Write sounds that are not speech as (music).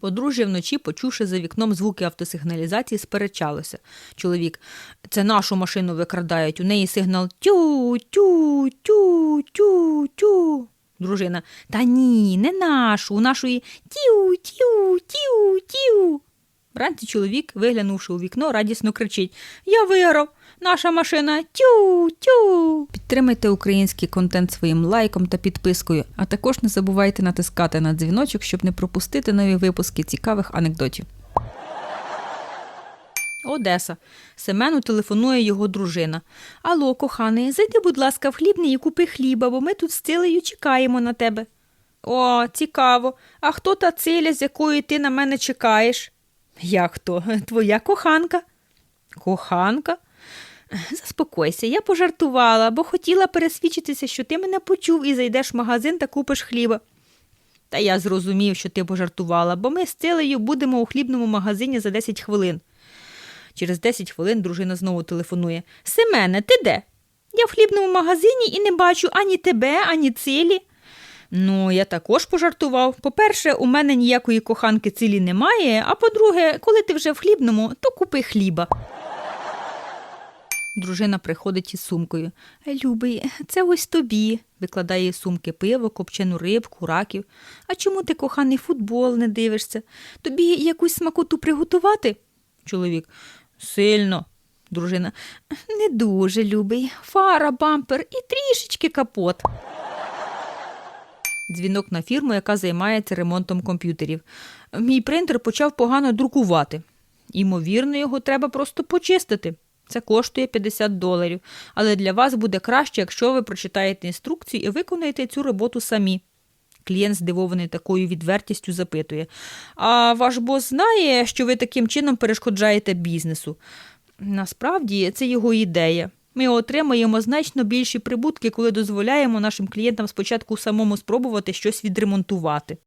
Подружжя вночі, почувши за вікном звуки автосигналізації, сперечалося. Чоловік, це нашу машину викрадають, у неї сигнал тю, тю, тю, тю, тю. Дружина, та ні, не нашу, у нашої тю, тю, тю, тю. Вранці чоловік, виглянувши у вікно, радісно кричить Я виграв! Наша машина тю, тю. Підтримайте український контент своїм лайком та підпискою, а також не забувайте натискати на дзвіночок, щоб не пропустити нові випуски цікавих анекдотів. Одеса. Семену телефонує його дружина. Алло, коханий, зайди, будь ласка, в хлібний і купи хліба, бо ми тут з Цилею чекаємо на тебе. О, цікаво. А хто та циля, з якої ти на мене чекаєш? Як то? (laughs) Твоя коханка? Коханка? Заспокойся, я пожартувала, бо хотіла пересвідчитися, що ти мене почув і зайдеш в магазин та купиш хліба. Та я зрозумів, що ти пожартувала, бо ми з Цилею будемо у хлібному магазині за 10 хвилин. Через 10 хвилин дружина знову телефонує. Семене, ти де? Я в хлібному магазині і не бачу ані тебе, ані цилі. Ну, я також пожартував. По-перше, у мене ніякої коханки цилі немає, а по-друге, коли ти вже в хлібному, то купи хліба. Дружина приходить із сумкою. Любий, це ось тобі, викладає сумки пиво, копчену рибку, раків. А чому ти, коханий, футбол не дивишся? Тобі якусь смакоту приготувати? Чоловік. Сильно. Дружина. Не дуже любий. Фара, бампер і трішечки капот. Дзвінок на фірму, яка займається ремонтом комп'ютерів. Мій принтер почав погано друкувати. Імовірно, його треба просто почистити. Це коштує 50 доларів, але для вас буде краще, якщо ви прочитаєте інструкцію і виконаєте цю роботу самі. Клієнт, здивований такою відвертістю, запитує: А ваш бос знає, що ви таким чином перешкоджаєте бізнесу? Насправді це його ідея. Ми отримаємо значно більші прибутки, коли дозволяємо нашим клієнтам спочатку самому спробувати щось відремонтувати.